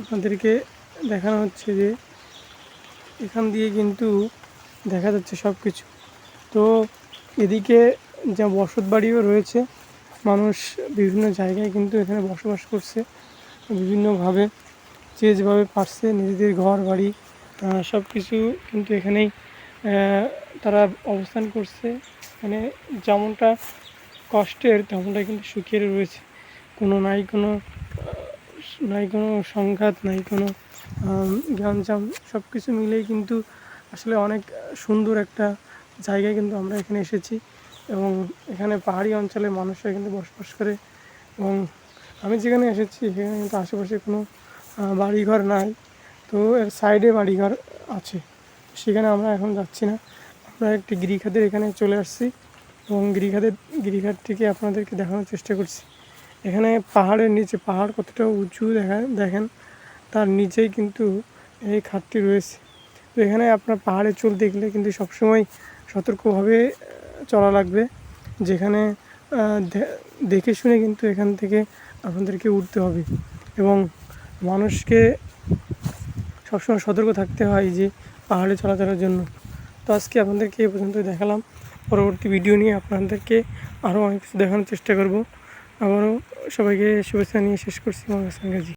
আপনাদেরকে দেখানো হচ্ছে যে এখান দিয়ে কিন্তু দেখা যাচ্ছে সব কিছু তো এদিকে যা বসত বাড়িও রয়েছে, মানুষ বিভিন্ন জায়গায় কিন্তু এখানে বসবাস করছে, বিভিন্নভাবে যে যেভাবে পারছে নিজেদের ঘর বাড়ি সব কিছু কিন্তু এখানেই তারা অবস্থান করছে। মানে যেমনটা কষ্টের, তেমনটা কিন্তু সুখের রয়েছে। কোনো নাই কোনো নাই, কোনো সংঘাত নাই, কোনো গ্যাঞ্জাম সব কিছু মিলেই কিন্তু আসলে অনেক সুন্দর একটা জায়গায় কিন্তু আমরা এখানে এসেছি এবং এখানে পাহাড়ি অঞ্চলের মানুষরা কিন্তু বসবাস করে এবং আমি যেখানে এসেছি সেখানে কিন্তু আশেপাশে কোনো বাড়িঘর নাই। তো এর সাইডে বাড়িঘর আছে। সেখানে আমরা এখন যাচ্ছি না। আমরা একটি গিরিখাতের এখানে চলে আসছি এবং গিরিখাতের, গিরিখাত থেকে আপনাদেরকে দেখানোর চেষ্টা করছি। এখানে পাহাড়ের নিচে, পাহাড় কতটা উঁচু দেখা, দেখেন, তার নিচেই কিন্তু এই খাতটি রয়েছে। তো এখানে আপনার পাহাড়ে চলতে গেলে কিন্তু সবসময় সতর্কভাবে চলা লাগবে। যেখানে দেখে শুনে কিন্তু এখান থেকে আপনাদেরকে উঠতে হবে এবং মানুষকে সবসময় সতর্ক থাকতে হয় যে পাহাড়ে চলাচলের জন্য। তো আজকে আপনাদেরকে এ পর্যন্ত দেখালাম। পরবর্তী ভিডিও নিয়ে আপনাদেরকে আরও অনেক কিছু দেখানোর চেষ্টা করব। আবারও সবাইকে শুভেচ্ছা নিয়ে শেষ করছি মোহাম্মদ গাজী।